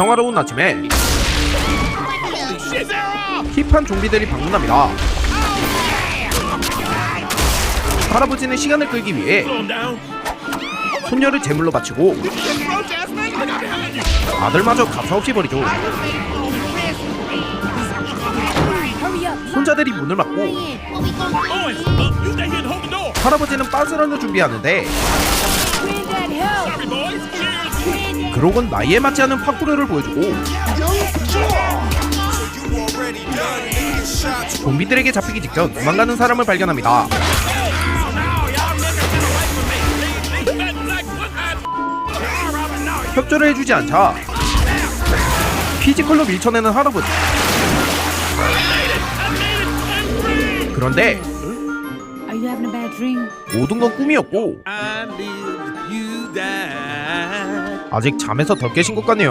평화로운 아침에 힙한 좀비들이 방문합니다. 할아버지는 시간을 끌기 위해 손녀를 제물로 바치고 아들마저 가차없이 버리죠. 손자들이 문을 막고. 할아버지는 빤스런을 준비하는데 그로건 나이에 맞지 않은 파쿠르를 보여주고 좀비들에게 잡히기 직전 도망가는 사람을 발견합니다. 협조를 해주지 않자 피지컬로 밀쳐내는 할아버지. 그런데? 모든 건 꿈이었고 아직 잠에서 덜 깨신 것 같네요.